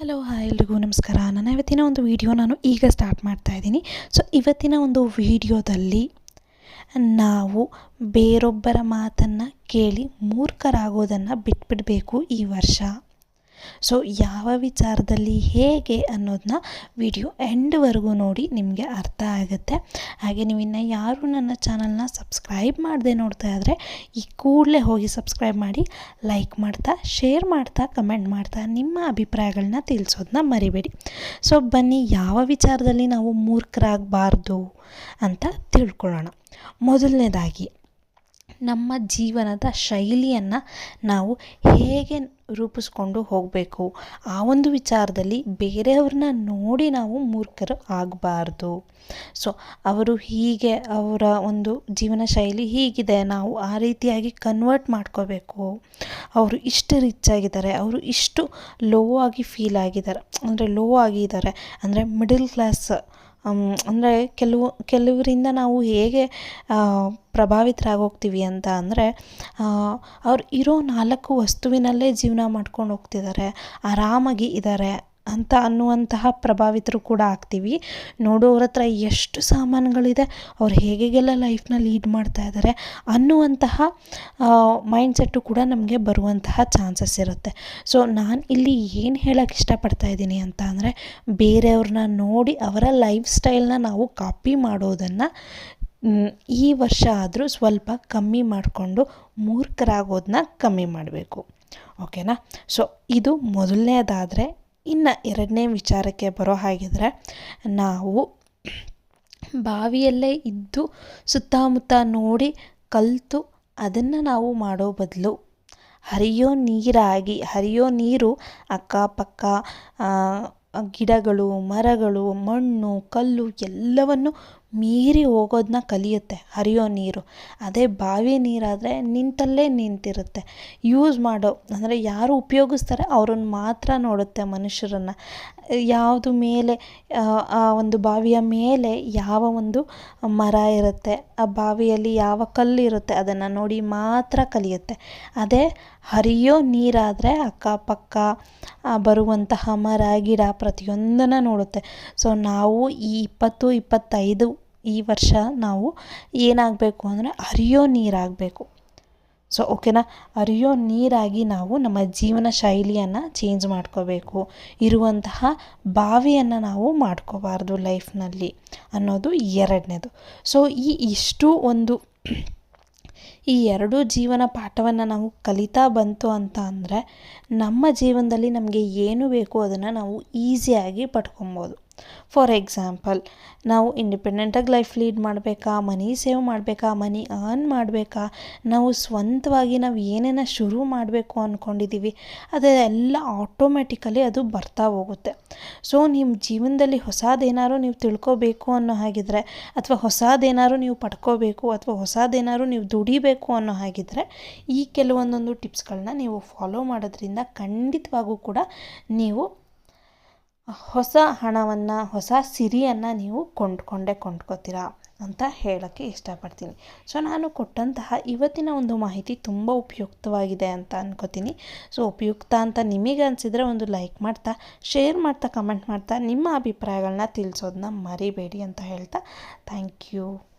Hello hi ಎಲ್ರಿಗೂ ನಮಸ್ಕಾರ. ನಾನು ಇವತ್ತಿನ ಒಂದು ವಿಡಿಯೋ ನಾನು ಈಗ ಸ್ಟಾರ್ಟ್ ಮಾಡ್ತಾ ಇದ್ದೀನಿ. ಸೊ ಇವತ್ತಿನ ಒಂದು ವಿಡಿಯೋದಲ್ಲಿ ನಾವು ಬೇರೊಬ್ಬರ ಮಾತನ್ನು ಕೇಳಿ ಮೂರ್ಖರಾಗೋದನ್ನು ಬಿಟ್ಬಿಡಬೇಕು ಈ ವರ್ಷ. ಸೊ ಯಾವ ವಿಚಾರದಲ್ಲಿ ಹೇಗೆ ಅನ್ನೋದನ್ನ ವಿಡಿಯೋ ಎಂಡ್ವರೆಗೂ ನೋಡಿ ನಿಮಗೆ ಅರ್ಥ ಆಗುತ್ತೆ. ಹಾಗೆ ನೀವು ಇನ್ನು ಯಾರು ನನ್ನ ಚಾನಲ್ನ ಸಬ್ಸ್ಕ್ರೈಬ್ ಮಾಡದೆ ನೋಡ್ತಾ ಇದ್ದರೆ ಈ ಕೂಡಲೇ ಹೋಗಿ ಸಬ್ಸ್ಕ್ರೈಬ್ ಮಾಡಿ ಲೈಕ್ ಮಾಡ್ತಾ ಶೇರ್ ಮಾಡ್ತಾ ಕಮೆಂಟ್ ಮಾಡ್ತಾ ನಿಮ್ಮ ಅಭಿಪ್ರಾಯಗಳನ್ನ ತಿಳಿಸೋದನ್ನ ಮರಿಬೇಡಿ. ಸೊ ಬನ್ನಿ ಯಾವ ವಿಚಾರದಲ್ಲಿ ನಾವು ಮೂರ್ಖರಾಗಬಾರ್ದು ಅಂತ ತಿಳ್ಕೊಳ್ಳೋಣ. ಮೊದಲನೇದಾಗಿ ನಮ್ಮ ಜೀವನದ ಶೈಲಿಯನ್ನು ನಾವು ಹೇಗೆ ರೂಪಿಸ್ಕೊಂಡು ಹೋಗಬೇಕು? ಆ ಒಂದು ವಿಚಾರದಲ್ಲಿ ಬೇರೆಯವ್ರನ್ನ ನೋಡಿ ನಾವು ಮೂರ್ಖರು ಆಗಬಾರ್ದು. ಸೊ ಅವರು ಹೀಗೆ ಅವರ ಒಂದು ಜೀವನ ಶೈಲಿ ಹೀಗಿದೆ, ನಾವು ಆ ರೀತಿಯಾಗಿ ಕನ್ವರ್ಟ್ ಮಾಡ್ಕೋಬೇಕು. ಅವರು ಇಷ್ಟು ರಿಚ್ ಆಗಿದ್ದಾರೆ, ಅವರು ಇಷ್ಟು ಲೋ ಆಗಿ ಫೀಲ್ ಆಗಿದ್ದಾರೆ. ಅಂದರೆ ಲೋ ಆಗಿದ್ದಾರೆ, ಅಂದರೆ ಮಿಡಲ್ ಕ್ಲಾಸ್ ಅಂದರೆ ಕೆಲವು, ಕೆಲವರಿಂದ ನಾವು ಹೇಗೆ ಪ್ರಭಾವಿತರಾಗೋಗ್ತೀವಿ ಅಂತ ಅಂದರೆ ಅವ್ರು ಇರೋ ನಾಲ್ಕು ವಸ್ತುವಿನಲ್ಲೇ ಜೀವನ ಮಾಡ್ಕೊಂಡು ಹೋಗ್ತಿದ್ದಾರೆ. ಆರಾಮಾಗಿ ಇದ್ದಾರೆ ಅಂತ ಅನ್ನುವಂತಹ ಪ್ರಭಾವಿತರು ಕೂಡ ಆಗ್ತೀವಿ. ನೋಡೋರ ಹತ್ರ ಎಷ್ಟು ಸಾಮಾನುಗಳಿದೆ, ಅವ್ರು ಹೇಗೆಲ್ಲ ಲೈಫ್ನ ಲೀಡ್ ಮಾಡ್ತಾ ಇದ್ದಾರೆ ಅನ್ನುವಂತಹ ಮೈಂಡ್ಸೆಟ್ಟು ಕೂಡ ನಮಗೆ ಬರುವಂತಹ ಚಾನ್ಸಸ್ ಇರುತ್ತೆ. ಸೊ ನಾನು ಇಲ್ಲಿ ಏನು ಹೇಳೋಕ್ಕೆ ಇಷ್ಟಪಡ್ತಾ ಇದ್ದೀನಿ ಅಂತ ಅಂದರೆ ಬೇರೆಯವ್ರನ್ನ ನೋಡಿ ಅವರ ಲೈಫ್ ಸ್ಟೈಲ್ನ ನಾವು ಕಾಪಿ ಮಾಡೋದನ್ನು ಈ ವರ್ಷ ಆದರೂ ಸ್ವಲ್ಪ ಕಮ್ಮಿ ಮಾಡಿಕೊಂಡು ಮೂರ್ಖರಾಗೋದನ್ನ ಕಮ್ಮಿ ಮಾಡಬೇಕು. ಓಕೆನಾ ಸೊ ಇದು ಮೊದಲನೇದಾದರೆ ಇನ್ನು ಎರಡನೇ ವಿಚಾರಕ್ಕೆ ಬರೋ ಹಾಗಿದ್ರೆ ನಾವು ಬಾವಿಯಲ್ಲೇ ಇದ್ದು ಸುತ್ತಮುತ್ತ ನೋಡಿ ಕಲಿತು ಅದನ್ನು ನಾವು ಮಾಡೋ ಬದಲು. ಹರಿಯೋ ನೀರಾಗಿ, ಹರಿಯೋ ನೀರು ಅಕ್ಕಪಕ್ಕ ಗಿಡಗಳು, ಮರಗಳು, ಮಣ್ಣು, ಕಲ್ಲು ಎಲ್ಲವನ್ನು ಮೀರಿ ಹೋಗೋದನ್ನ ಕಲಿಯುತ್ತೆ, ಹರಿಯೋ ನೀರು. ಅದೇ ಬಾವಿ ನೀರಾದರೆ ನಿಂತಲ್ಲೇ ನಿಂತಿರುತ್ತೆ. ಯೂಸ್ ಮಾಡೋ, ಅಂದರೆ ಯಾರು ಉಪಯೋಗಿಸ್ತಾರೆ ಅವ್ರನ್ನ ಮಾತ್ರ ನೋಡುತ್ತೆ ಮನುಷ್ಯರನ್ನು. ಯಾವುದು ಮೇಲೆ, ಆ ಒಂದು ಬಾವಿಯ ಮೇಲೆ ಯಾವ ಒಂದು ಮರ ಇರುತ್ತೆ, ಆ ಬಾವಿಯಲ್ಲಿ ಯಾವ ಕಲ್ಲು ಇರುತ್ತೆ ಅದನ್ನು ನೋಡಿ ಮಾತ್ರ ಕಲಿಯುತ್ತೆ. ಅದೇ ಹರಿಯೋ ನೀರಾದರೆ ಅಕ್ಕಪಕ್ಕ ಬರುವಂತಹ ಮರ, ಗಿಡ ಪ್ರತಿಯೊಂದನ್ನು ನೋಡುತ್ತೆ. ಸೊ ನಾವು ಈ ಇಪ್ಪತ್ತು, ಇಪ್ಪತ್ತೈದು ಈ ವರ್ಷ ನಾವು ಏನಾಗಬೇಕು ಅಂದರೆ ಹರಿಯೋ ನೀರಾಗಬೇಕು. ಸೊ ಓಕೆನಾ ಅರಿಯೋ ನೀರಾಗಿ ನಾವು ನಮ್ಮ ಜೀವನ ಶೈಲಿಯನ್ನು ಚೇಂಜ್ ಮಾಡ್ಕೋಬೇಕು. ಇರುವಂತಹ ಬಾವಿಯನ್ನು ನಾವು ಮಾಡ್ಕೋಬಾರ್ದು ಲೈಫ್ನಲ್ಲಿ ಅನ್ನೋದು ಎರಡನೇದು. ಸೊ ಈ ಇಷ್ಟು ಒಂದು ಈ ಎರಡೂ ಜೀವನ ಪಾಠವನ್ನು ನಾವು ಕಲಿತಾ ಬಂತು ಅಂತ ಅಂದರೆ ನಮ್ಮ ಜೀವನದಲ್ಲಿ ನಮಗೆ ಏನು ಬೇಕು ಅದನ್ನು ನಾವು ಈಸಿಯಾಗಿ ಪಡ್ಕೊಬೋದು. ಫಾರ್ ಎಕ್ಸಾಂಪಲ್ ನಾವು ಇಂಡಿಪೆಂಡೆಂಟಾಗಿ ಲೈಫ್ ಲೀಡ್ ಮಾಡಬೇಕಾ ಮನಿ ಸೇವ್ ಮಾಡಬೇಕಾ ಮನಿ ಅರ್ನ್ ಮಾಡಬೇಕಾ, ನಾವು ಸ್ವಂತವಾಗಿ ನಾವು ಏನೇನೋ ಶುರು ಮಾಡಬೇಕು ಅಂದ್ಕೊಂಡಿದ್ದೀವಿ ಅದೆಲ್ಲ ಆಟೋಮೆಟಿಕಲಿ ಅದು ಬರ್ತಾ ಹೋಗುತ್ತೆ. ಸೊ ನಿಮ್ಮ ಜೀವನದಲ್ಲಿ ಹೊಸದೇನಾದ್ರು ನೀವು ತಿಳ್ಕೊಬೇಕು ಅನ್ನೋ ಹಾಗಿದ್ರೆ, ಅಥವಾ ಹೊಸದೇನಾದ್ರು ನೀವು ಪಡ್ಕೋಬೇಕು, ಅಥವಾ ಹೊಸದೇನಾದ್ರು ನೀವು ದುಡಿಬೇಕು ಅನ್ನೋ ಹಾಗಿದ್ರೆ, ಈ ಕೆಲವೊಂದೊಂದು ಟಿಪ್ಸ್ಗಳನ್ನ ನೀವು ಫಾಲೋ ಮಾಡೋದ್ರಿಂದ ಖಂಡಿತವಾಗೂ ಕೂಡ ನೀವು ಹೊಸ ಹಣವನ್ನು, ಹೊಸ ಸಿರಿಯನ್ನು ನೀವು ಕೊಂಡ್ಕೊಂಡೇ ಕೊಂಡ್ಕೋತೀರಾ ಅಂತ ಹೇಳೋಕ್ಕೆ ಇಷ್ಟಪಡ್ತೀನಿ. ಸೊ, ನಾನು ಕೊಟ್ಟಂತಹ ಇವತ್ತಿನ ಒಂದು ಮಾಹಿತಿ ತುಂಬ ಉಪಯುಕ್ತವಾಗಿದೆ ಅಂತ ಅನ್ಕೋತೀನಿ. ಸೊ, ಉಪಯುಕ್ತ ಅಂತ ನಿಮಗೆ ಅನಿಸಿದರೆ ಒಂದು ಲೈಕ್ ಮಾಡ್ತಾ, ಶೇರ್ ಮಾಡ್ತಾ, ಕಮೆಂಟ್ ಮಾಡ್ತಾ ನಿಮ್ಮ ಅಭಿಪ್ರಾಯಗಳನ್ನ ತಿಳಿಸೋದನ್ನ ಮರಿಬೇಡಿ ಅಂತ ಹೇಳ್ತಾ ಥ್ಯಾಂಕ್ ಯು.